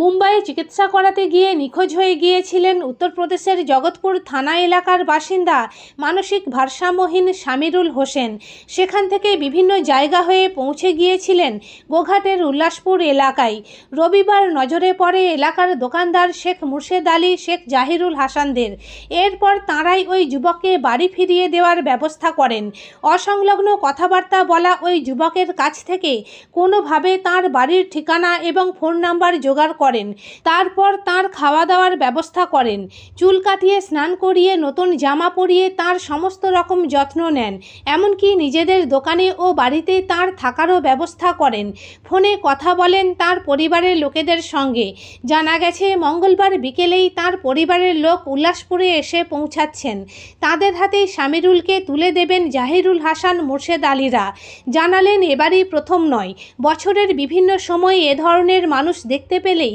মুম্বাইয়ে চিকিৎসা করাতে গিয়ে নিখোঁজ হয়ে গিয়েছিলেন উত্তরপ্রদেশের জগৎপুর থানা এলাকার বাসিন্দা মানসিক ভারসাম্যহীন সামিরুল হোসেন। সেখান থেকে বিভিন্ন জায়গা হয়ে পৌঁছে গিয়েছিলেন গোঘাটের উল্লাসপুর এলাকায়। রবিবার নজরে পড়ে এলাকার দোকানদার শেখ মুর্শেদ আলী, শেখ জাহিরুল হাসানদের। এরপর তাঁরাই ওই যুবককে বাড়ি ফিরিয়ে দেওয়ার ব্যবস্থা করেন। অসংলগ্ন কথাবার্তা বলা ওই যুবকের কাছ থেকে কোনোভাবে তার বাড়ির ঠিকানা এবং ফোন নাম্বার জোগাড় করেন। তারপর তার খাওয়া দাওয়ার ব্যবস্থা করেন। চুল কাটিয়ে স্নান করিয়ে নতুন জামা পরিয়ে তার সমস্ত রকম যত্ন নেন। এমনকি নিজেদের দোকানে ও বাড়িতে তার থাকারও ব্যবস্থা করেন। ফোনে কথা বলেন তার পরিবারের লোকেদের সঙ্গে। জানা গেছে, মঙ্গলবার বিকেলেই তার পরিবারের লোক উল্লাসপুরে এসে পৌঁছাচ্ছেন। তাদের হাতেই সামিরুলকে তুলে দেবেন জাহিরুল হাসান মুর্শেদ আলীরা। জানালেন, এবারই প্রথম নয়। বছরের বিভিন্ন সময় এ ধরনের মানুষ দেখতে পেলেই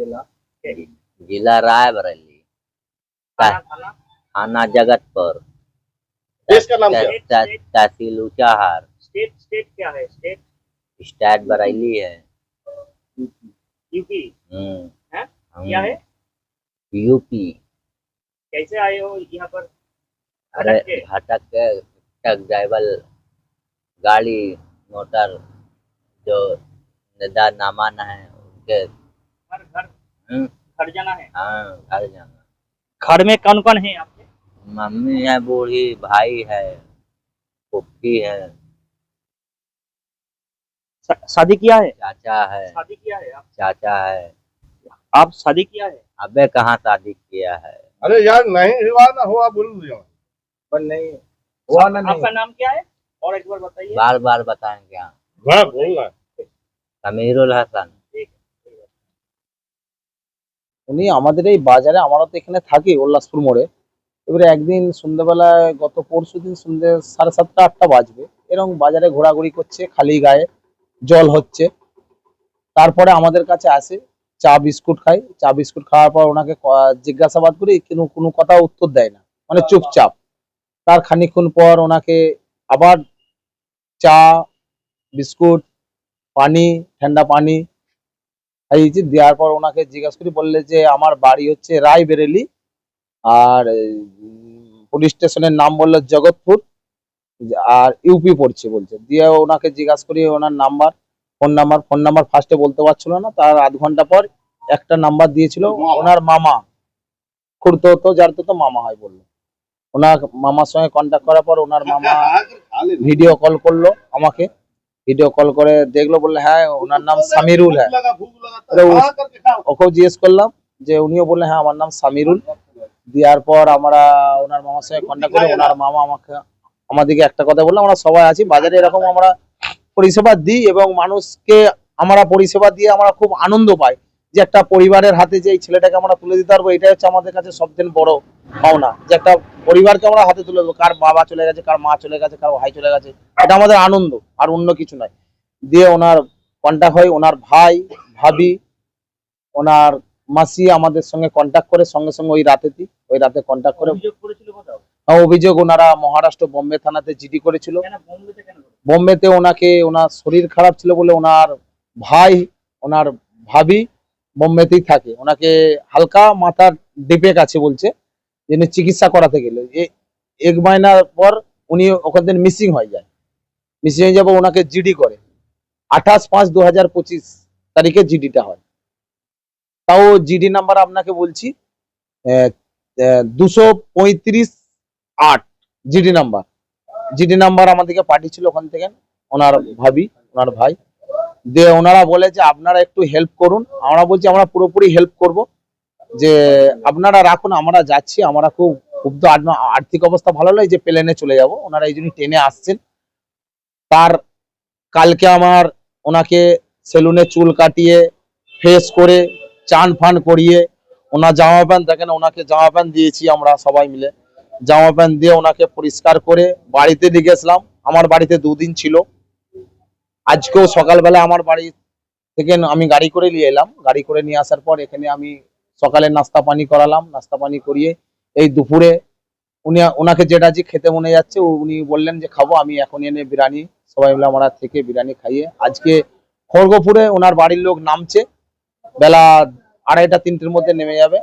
केला. जिला रायबरेली थाना जगतपुर देश का नाम क्या? तह- तह- तहसील ऊंचाहार स्टेट स्टेट क्या है? स्टेट? स्टेट बरेली है. यूपी। हम्म, है? क्या है? यूपी। कैसे आए हो यहाँ पर? अरे भटक के? भटक के ट्रक ड्राइवर गाड़ी मोटर जो निदा नामान है उनके घर घर हम्म, घर जाना है। हाँ घर जाना। घर में कौन कौन है आपके? मम्मी है बूढ़ी भाई है पुप्पी है। शादी किया है? चाचा है। शादी किया है आप? चाचा है। आप शादी किया है? अबे कहाँ शादी किया है? अरे यार नहीं हुआ ना हुआ बोल दिया। पर नहीं हुआ ना आपका नाम क्या है? और एक बार बताइए। बार बार बताएँगे हम मैं बोलना समीरुल हसन। है है। উনি আমাদের এই বাজারে আমারও তো এখানে থাকি উল্লাসপুর মোড়ে। এবারে একদিন সন্ধ্যেবেলায় গত পরশু দিন সন্ধ্যে সাড়ে সাতটা আটটা বাজবে। এরকম বাজারে ঘোরাঘুরি করছে খালি গায়ে জল হচ্ছে। তারপরে আমাদের কাছে আসে চা বিস্কুট খাই। চা বিস্কুট খাওয়ার পর ওনাকে জিজ্ঞাসাবাদ করি কিন্তু কোনো কথা উত্তর দেয় না। মানে চুপচাপ। তার খানিকক্ষণ পর ওনাকে আবার চা বিস্কুট পানি ঠান্ডা পানি খাইয়েছি দেওয়ার পর ওনাকে জিজ্ঞাসা করি বললে যে আমার বাড়ি হচ্ছে রায়বেরেলি। আর পুলিশ স্টেশনের নাম বলল জগৎপুর। আর ইউপি পড়ছে বলছে। দিয়ে ওনাকে জিজ্ঞাসা করি ওনার number phone number phone number ফার্স্টে বলতে পারছিল না। তার আধ ঘণ্টা পর একটা নাম্বার দিয়েছিল ওনার মামা। খুঁড়তো হতো যার তো মামা হয় বলল। ওনার মামার সঙ্গে কন্ট্যাক্ট করার পর ওনার মামা ভিডিও কল করল আমাকে। ভিডিও কল করে দেখল, বললে হ্যাঁ ওনার নাম সামিরুল হ্যাঁ। ওকেও জিজ্ঞেস করলাম যে, উনিও বললে হ্যাঁ আমার নাম সামিরুল। দেওয়ার পর আমরা ওনার মামার সঙ্গে কন্ট্যাক্ট করে, ওনার মামা আমাকে আমাদেরকে একটা কথা বললাম আমরা সবাই আছি, বাজারে এরকম আমরা পরিষেবা দিই এবং মানুষকে আমরা পরিষেবা দিয়ে আমরা খুব আনন্দ পাই। যে একটা পরিবারের হাতে যে এই ছেলেটাকে আমরা তুলে দিতে পারব এটাই হচ্ছে আমাদের কাছে সবথেকে বড় পাওনা যে একটা পরিবারকে আমরা হাতে তুলে দেবো কার বাবা চলে গেছে কার মা চলে গেছে কার ভাই চলে গেছে এটা আমাদের আনন্দ আর অন্য কিছু নয়। দিয়ে ওনার কন্ট্যাক্ট হয় ওনার ভাই ভাবি ওনার মাসি আমাদের সঙ্গে কন্ট্যাক্ট করে সঙ্গে সঙ্গে ওই রাতেতেই ওই রাতে কন্ট্যাক্ট করে। অভিযোগ আহ, অভিযোগ ওনারা মহারাষ্ট্র বোম্বে থানাতে জিডি করেছিল? বোম্বেতে ওনাকে ওনার শরীর খারাপ ছিল বলে ওনার ভাই ওনার ভাবি বোম্বেতেই থাকে। ওনাকে হালকা মাথার ডিপেক আছে বলছে, যিনি চিকিৎসা করাতে গেলে। এ- এক মাইনার পর উনি ওখান থেকে মিসিং হয়ে যায়। মিসিং হয়ে যাবে ওনাকে জিডি করে। আঠাশ পাঁচ দু হাজার পঁচিশ তারিখে জিডিটা হয়। তাও জিডি নাম্বার আপনাকে বলছি দুশো পঁয়ত্রিশ আট জিডি নাম্বার জিডি নাম্বার আমাদেরকে পাঠিয়েছিল ওখান থেকে ওনার ভাবি, ওনার ভাই। দিয়ে ওনারা বলে যে আপনারা একটু হেল্প করুন। আমরা বলছি, আমরা পুরোপুরি হেল্প করব। যে আপনারা রাখুন, আমরা যাচ্ছি। আমরা খুব খুব তো আর্থিক অবস্থা ভালো নয় যে প্লেনে চলে যাব। ওনারা এই জন্য ট্রেনে আসছেন। তার কালকে আমার ওনাকে সেলুনে চুল কাটিয়ে ফ্রেশ করে, চান ফান করিয়ে, ওনার জামা প্যান্ট দেখেন, ওনাকে জামা প্যান্ট দিয়েছি আমরা সবাই মিলে। জামা প্যান্ট দিয়ে ওনাকে পরিষ্কার করে বাড়িতে নিয়ে গেছিলাম। আমার বাড়িতে দুদিন ছিল। আজকেও সকালবেলা আমার বাড়ি থেকে আমি গাড়ি করে নিয়ে এলাম। গাড়ি করে নিয়ে আসার পর এখানে আমি সকালে নাস্তা পানি করালাম। নাস্তা পানি করিয়ে এই দুপুরে উনি ওনাকে যেটা যে খেতে মনে যাচ্ছে উনি বললেন যে খাব, আমি এখন এনে বিরিয়ানি। সবাই মিলে আমার থেকে বিরিয়ানি খাইয়ে আজকে খড়গপুরে ওনার বাড়ির লোক নামছে। বেলা আড়াইটা, তিনটের মধ্যে নেমে যাবে।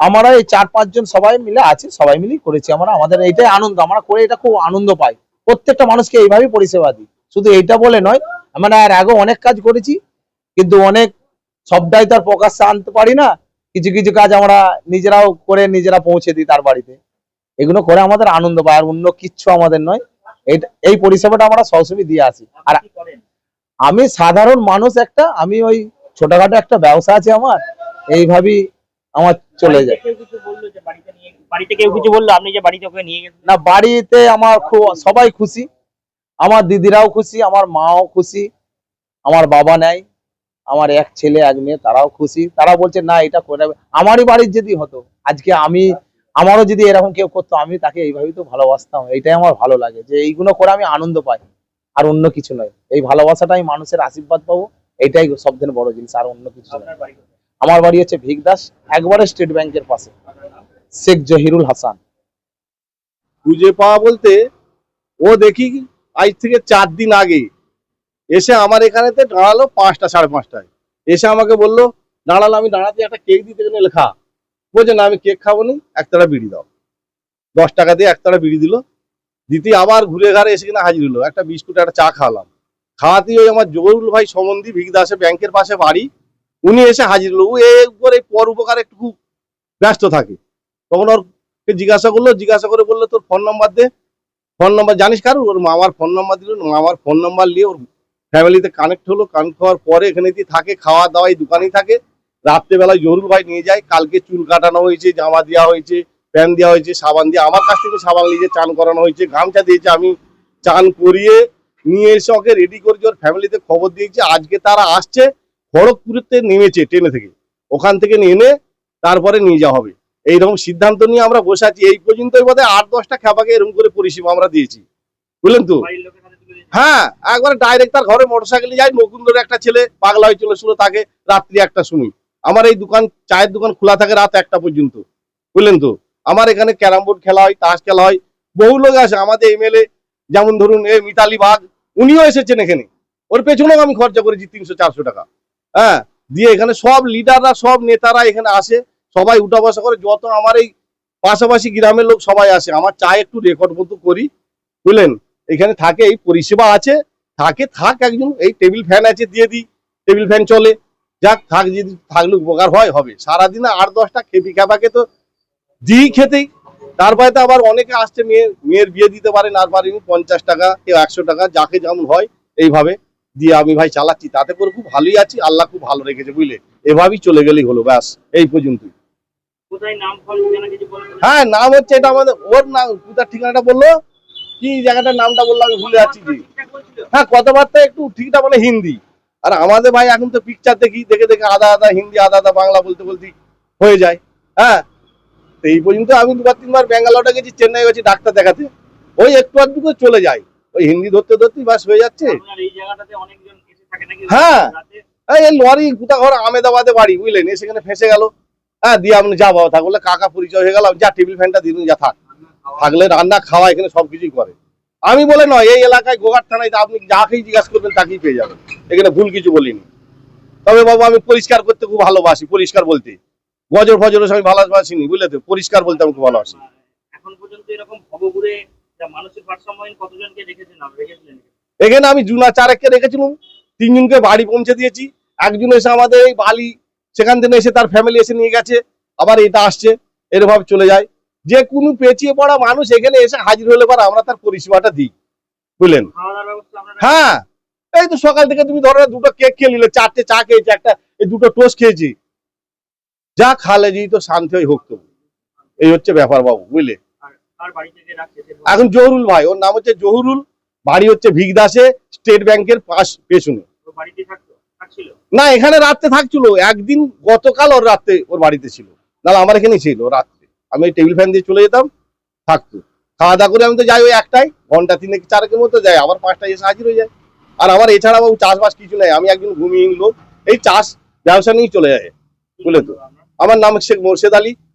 আমরা এই চার পাঁচজন সবাই মিলে আছি, সবাই মিলেই করেছি আমরা। আমাদের এইটাই আনন্দ, আমরা করে এটা খুব আনন্দ পাই। প্রত্যেকটা মানুষকে এইভাবেই পরিষেবা দিই। শুধু এইটা বলে নয় আমরা আর আগে অনেক কাজ করেছি, কিন্তু অনেক, সবটাই তো আর প্রকাশ্যে আনতে পারি না। কিছু কিছু কাজ আমরা নিজেরাও করে নিজেরা পৌঁছে দিই তার বাড়িতে। এগুলো করে আমাদের আনন্দ পাই আর অন্য কিচ্ছু আমাদের নয়। এইটা- এই পরিষেবাটা আমরা সবসময় দিয়ে আসি। আর আমি সাধারণ মানুষ একটা, আমি ওই ছোটখাটো একটা ব্যবসা আছে আমার, এইভাবেই আমার চলে যায়। বাড়িতে কেউ কিছু বলল যে বাড়িতে নিয়ে বাড়িতে কেউ কিছু বলল? আপনি যে বাড়িতে ওকে নিয়ে গেছেন না বাড়িতে আমার সবাই খুশি। আমার দিদিরাও খুশি আমার মাও খুশি আমার বাবা নাই আমার এক ছেলে এক মেয়ে তারাও খুশি। তারা বলছে না এটা করে আমারই বাড়ির যদি হতো আজকে আমি আমারও যদি এরকম কেউ করতো আমি তাকে এইভাবেই তো ভালোবাসতাম। এটাই আমার ভালো লাগে যে এইগুলো করে আমি আনন্দ পাই আর অন্য কিছু নয়। এই ভালোবাসাটা আমি মানুষের আশীর্বাদ পাবো এটাই সব থেকে বড় জিনিস আর অন্য কিছু নয়? আমার বাড়ি হচ্ছে ভিগদাস একবারে স্টেট ব্যাংকের পাশে। শেখ জহিরুল হাসান। খুঁজে পাওয়া বলতে, ও দেখি আজ থেকে চার দিন আগে এসে আমার এখানেতে দাঁড়াল পাঁচটা, সাড়ে পাঁচটায়। এসে আমাকে বলল, দাঁড়াল, আমি দাঁড়াতে একটা কেক দিতে গেলে লেখা বলছে, না, আমি কেক খাব নি একতারা বিড়ি দাও। দশ টাকা দিয়ে একতারা বিড়ি দিল। দিতে আবার ঘুরে ঘাড়ে এসে কিনা হাজির হলো। একটা বিস্কুট, একটা চা খাওয়ালাম। খাওয়াতেই ওই আমার জহুরুল ভাই সমন্ধি ভিগদাসে ব্যাংকের পাশে বাড়ি। উনি এসে হাজির হলো। ও এই উপরে পর উপকার একটু খুব ব্যস্ত থাকে। তখন ওর জিজ্ঞাসা করল, জিজ্ঞাসা করে বলল, তোর ফোন নাম্বার দে। ফোন নাম্বার জানিস কারও? ওর মামার ফোন নাম্বার দিল, মামার ফোন নাম্বার নিয়ে ওর ফ্যামিলিতে কানেক্ট হলো। কানেক্ট হওয়ার পরে এখানে থাকে, খাওয়া দাওয়া এই দোকানেই থাকে। রাত্রেবেলায় জহুরুল ভাই নিয়ে যায়। কালকে চুল কাটানো হয়েছে, জামা দেওয়া হয়েছে প্যান দেওয়া হয়েছে, সাবান দিয়ে আমার কাছ থেকে সাবান নিয়ে চান করানো হয়েছে। গামছা দিয়েছে আমি চান করিয়ে নিয়ে এসে ওকে রেডি করেছি। ওর ফ্যামিলিতে খবর দিয়েছি, আজকে তারা আসছে। খড়গপুরেতে নেমেছে ট্রেনে থেকে। ওখান থেকে নেমে তারপরে নিয়ে যাওয়া হবে। এইরকম সিদ্ধান্ত নিয়ে আমরা বসে আছি। এই পর্যন্তই বোধহয় আট দশটা খেপাকে এরকম করে পরিষেবা আমরা দিয়েছি। বুঝলেন তো? হ্যাঁ একবার ডাইরেক্ট তার ঘরে মোটর মোটরসাইকেলে যাই নকুন্দর একটা ছেলে পাগলা হয়ে চলেছিল তাকে রাত্রি একটা শুনি। আমার এই দোকান চায়ের দোকান খোলা থাকে রাত একটা পর্যন্ত। বুঝলেন তো? আমার এখানে ক্যারাম বোর্ড খেলা হয় তাস খেলা হয়। বহু লোক আসে। আমাদের এমএলএ যেমন ধরুন এ মিতালি বাগ উনিও এসেছেন এখানে। ওর পেছনেও আমি খরচা করেছি তিনশো চারশো টাকা। হ্যাঁ দিয়ে এখানে সব লিডাররা সব নেতারা এখানে আসে, সবাই উঠা বসা করে। যত আমার এই পাশাপাশি গ্রামের লোক সবাই আসে। আমার চা একটু রেকর্ড মতো করি, বুঝলেন? এখানে থাকে, এই পরিষেবা আছে। থাকে, থাক একজন, এই টেবিল ফ্যান আছে, দিয়ে দিই। টেবিল ফ্যান চলে। যাক, থাক, যদি থাকলে উপকার হয়, হবে। সারাদিনে আট, দশটা খেপি খেপাকে তো দিই খেতেই। তারপরে তো আবার অনেকে আসছে মেয়ের মেয়ের বিয়ে দিতে পারে, না পারেনি পঞ্চাশ টাকা, কেউ একশো টাকা, যাকে যেমন হয়, এইভাবে। দিয়ে আমি ভাই চালাচ্ছি তাতে করে খুব ভালোই আছি আল্লাহ খুব ভালো রেখেছে বুঝলে? এভাবেই চলে গেলেই হলো ব্যাস এই পর্যন্তই। বলবেন হ্যাঁ নাম হচ্ছে এটা আমাদের ওর নাম কোথার ঠিকানাটা বলল? কি জায়গাটার নামটা বলল আমি ভুলে যাচ্ছি জি। হ্যাঁ কথাবার্তা একটু ঠিকটা বলে হিন্দি। আর আমাদের ভাই এখন তো পিকচার দেখি দেখে দেখে আধা আধা হিন্দি আধা আধা বাংলা বলতে বলতে হয়ে যায় হ্যাঁ? তো এই পর্যন্ত আমি দুবার তিনবার ব্যাঙ্গালোরে গেছি চেন্নাই গেছি ডাক্তার দেখাতে। ওই একটু আধটু করে চলে যায়। ওই হিন্দি ধরতে ধরতেই বাস হয়ে যাচ্ছে। হ্যাঁ। এই লরি ঘর আমেদাবাদে বাড়ি বুঝলেন? সেখানে ফেসে গেল। হ্যাঁ দিয়ে আপনি যা বাবা থাক বলে কাকা পরিচয় হয়ে গেল। যা টেবিল ফ্যানটা দিন যা থাক। থাকলে রান্না খাওয়া এখানে সবকিছুই করে। আমি বলে নয় এই এলাকায় গোঘাট থানায় আপনি যাকেই জিজ্ঞাসা করবেন তাকেই পেয়ে যাবেন। এখানে ভুল কিছু বলিনি। তবে বাবু আমি পরিষ্কার করতে খুব ভালোবাসি পরিষ্কার বলতে। গজর ফজরের সময় ভালোবাসিনি বুঝলে তো? পরিষ্কার বলতে আমি খুব ভালোবাসি। এখন পর্যন্ত এরকম ভবঘুরে যা মানসিক ভারসাম্যহীন কতজনকে দেখেছেন রেখেছিলেন এখানে আমি জুনা চারেককে রেখেছিলাম তিনজনকে বাড়ি পৌঁছে দিয়েছি একজন এসে আমাদের এই বালি সেখান থেকে এসে তার ফ্যামিলি এসে নিয়ে গেছে আবার এটা আসছে এরভাবে চলে যায়। যে কোনো পেঁচিয়ে পড়া মানুষ এখানে এসে হাজির হলে পর আমরা তার পরিষেবাটা দিই বুঝলেন? হ্যাঁ এই তো সকাল থেকে তুমি ধরো দুটো কেক খেয়ে নিলে চারটে চা খেয়েছি একটা এই দুটো টোস্ট খেয়েছি। যা খালে যেই তো শান্তি হোক তো। এই হচ্ছে ব্যাপার বাবু বুঝলে? এখন জহুরুল ভাই ওর নাম হচ্ছে জহুরুল বাড়ি হচ্ছে ভিগদাসে স্টেট ব্যাংকের পাশ পেছনে। না এখানে রাত্রে থাকছিল একদিন গতকাল ওর রাত্রে ওর বাড়িতে ছিল। নাহলে আমার এখানেই ছিল রাত্রে। আমি ওই টেবিল ফ্যান দিয়ে চলে যেতাম থাকতো। খাওয়া দাওয়া করে আমি তো যাই ওই একটাই ঘণ্টা তিনেক চারেকের মতো যাই আবার পাঁচটায় এসে হাজির হয়ে যায়। আর আমার এছাড়া বাবু চাষবাস কিছু নেই আমি একজন ভূমিহীন লোক। এই চাষ ব্যবসা নিয়েই চলে যায় বুঝলে তো? আমার নাম শেখ মোর্শেদ আলী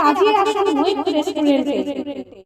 আজই আসুন মৈত্র রেস্টুরেন্টে